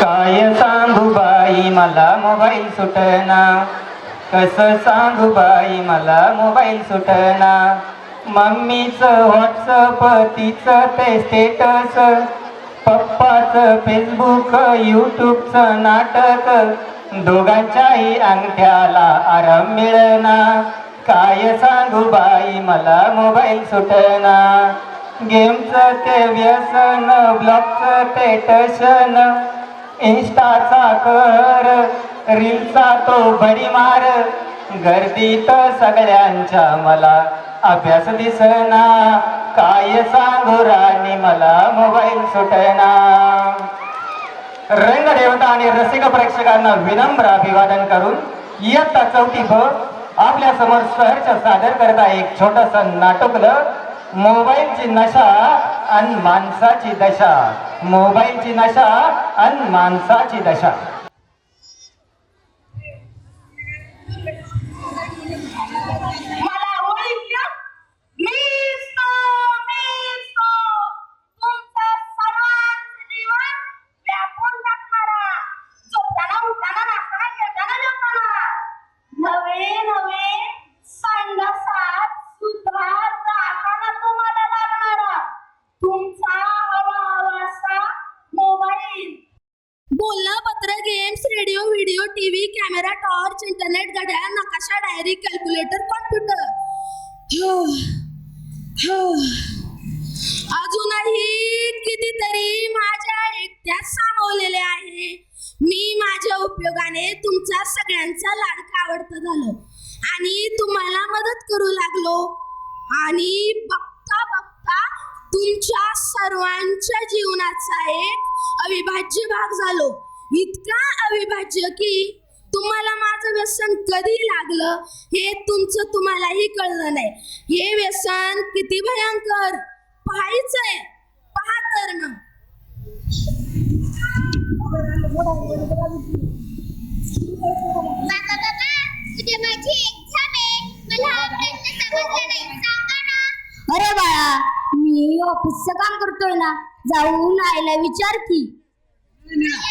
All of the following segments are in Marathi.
काय सांगू बाई मला मोबाईल सुटना. कस सांगू बाई मला मोबाईल सुटना. मम्मीचं व्हॉट्सअप तिचं ते स्टेटस पप्पाचं फेसबुक यूट्यूबचं नाटक. दोघांच्याही अंगठ्याला आराम मिळना. काय सांगू बाई मला मोबाईल सुटना. गेमचं ते व्यसन ब्लॉगचं ते टशन. इन्स्टाचा कर रीलचा तो भडीमार. गर्दीत सगळ्यांच्या मला अभ्यास दिसना. काय सांगू राणी मला मोबाईल सुटना. रंगदेवता आणि रसिक प्रेक्षकांना विनम्र अभिवादन करून इयत्ता चौथी ब आपल्यासमोर सहर्ष सादर करता एक छोटस नाटकलं मोबाईलची नशा आणि माणसाची दशा. मोबाईलची नशा आणि माणसाची दशा. टीव्ही कॅमेरा टॉर्च इंटरनेट घड्याळ नकाशा डायरी कॅल्क्युलेटर कॉम्प्युटर. अजूनही कितीतरी माझ्या एकट्यात सामावलेले आहे. मी माझ्या उपयोगाने तुमचा सगळ्यांचा लाडका आवडता झालो. आणि तुम्हाला मदत करू लागलो. आणि बघता बघता तुमच्या सर्वांच्या जीवनाचा एक अविभाज्य भाग झालो. इतका अविभाज्य की तुम्हाला माझं व्यसन कधी लागलं हे तुमचं तुम्हालाही कळलं नाही. हे व्यसन किती भयंकर! पाहायचंय पहा तर मग. अरे बाळा मी ऑफिसचं काम करतोय ना. जाऊन आईला विचार की.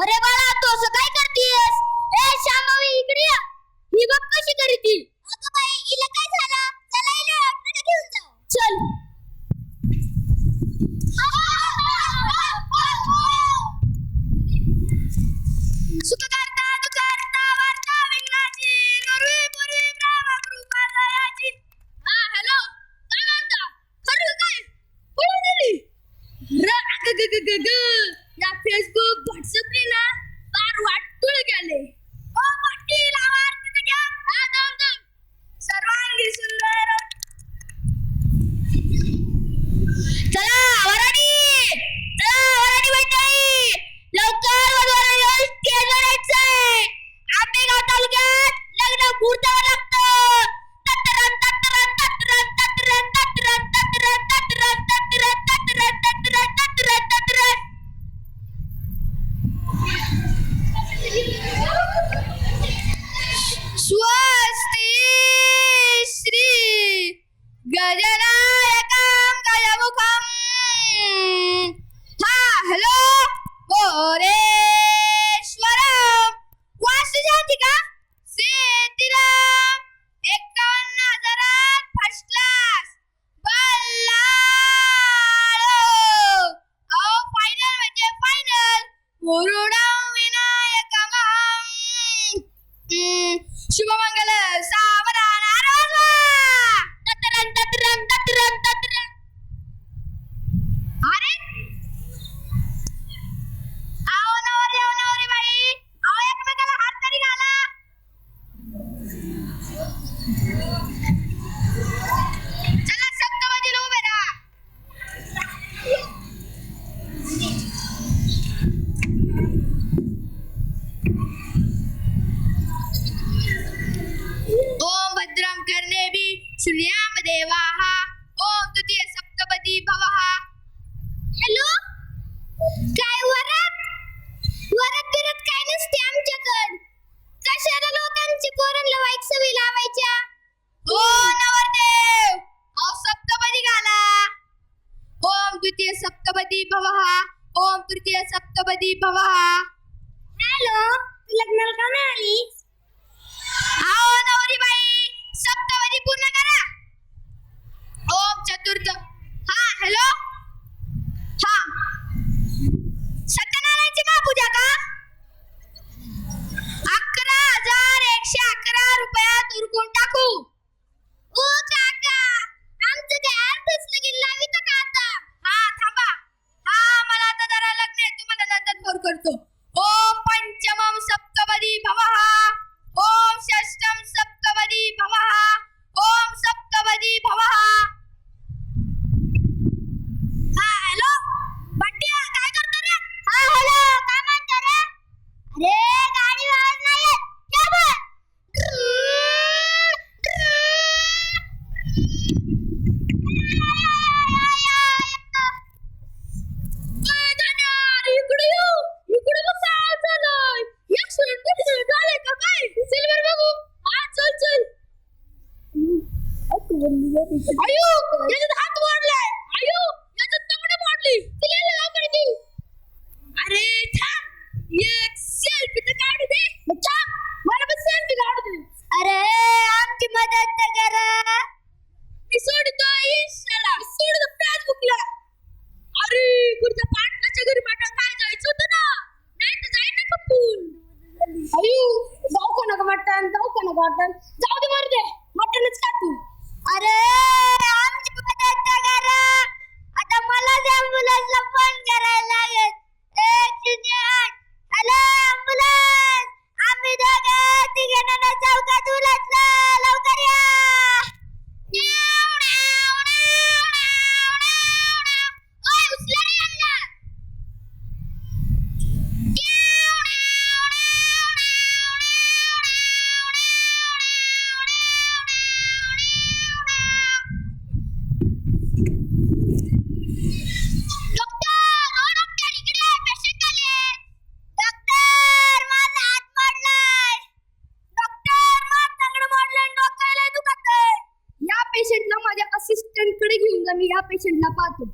अरे बाळा तू असं काय करतीयस ए शामवी इकडे ये. ही बघ कशी करीती. अगं बाई हिला काय झालं? चला हिला हॉस्पिटल घेऊन जाऊ. चल. सुखकर्ता वार्ता विघ्नाची नरवी पुरी कृपा दयाची. हा हॅलो काय म्हणता? खरं काय? पळून गेली र ग ग ग ग. या फेसबुक स्वस्ति श्री गजनायकं शून्याम देवाः। ओम द्वितीय सप्तपदी भवः। हॅलो? काय वरात? वरात बिरत काय नसते आमच्याकडे. कशाला लोकांची पोरांना लवाईक सवयी लावायच्या? हो नवरदेव! अहो सप्तपदी घाला. ओम द्वितीय सप्तपदी भवः। ओम तृतीय सप्तपदी भवः। हॅलो लग्नाला का नाही आली? अहो नवर पूर्ण करा. ओम चतुर्थ. हा हॅलो हा. सत्यनारायणची महापूजा का? Are डॉक्टरांकडे घेऊन जा मी या पेशंटला पाहतो.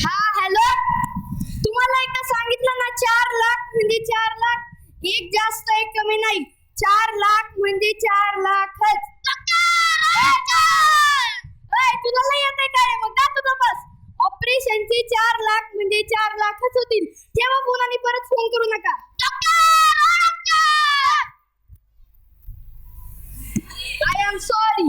हा हॅलो? तुम्हाला एकदा सांगितलं ना चार लाख म्हणजे चार लाख? एक जास्त एक कमी नाही. चार लाख म्हणजे चार लाखच. तुला नाही येते काय? मग का तुझं बस. ऑपरेशनचे चार लाख म्हणजे चार लाखच होतील. तेव्हा फोन परत फोन करू नका. आय एम सॉरी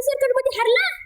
सेकंडमध्ये हरला?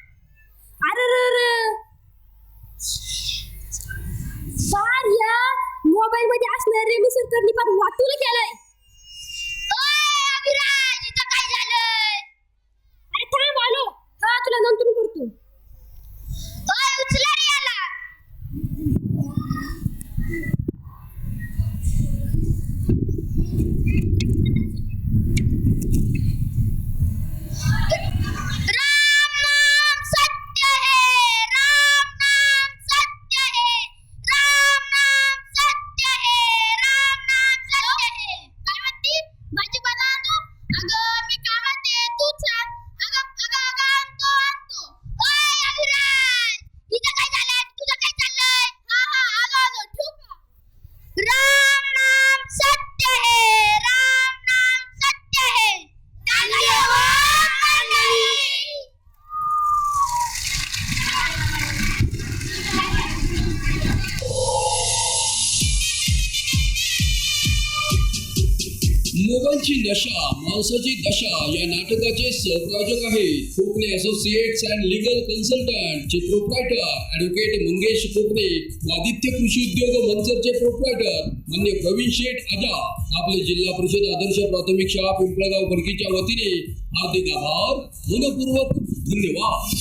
मोबाईलची नशा माणसाची दशा या नाटकाचे सहप्रायोजक आहेत Kokane associates and legal consultant चे प्रोप्रायटर ऍडव्होकेट मंगेश कोकणे व आदित्य कृषी उद्योग मंचरचे प्रोप्रायटर मान्य प्रवीण शेठ आजा आपले जिल्हा परिषद आदर्श प्राथमिक शाळा पिंपळगाव फडकीच्या वतीने हार्दिक आभार मनपूर्वक धन्यवाद.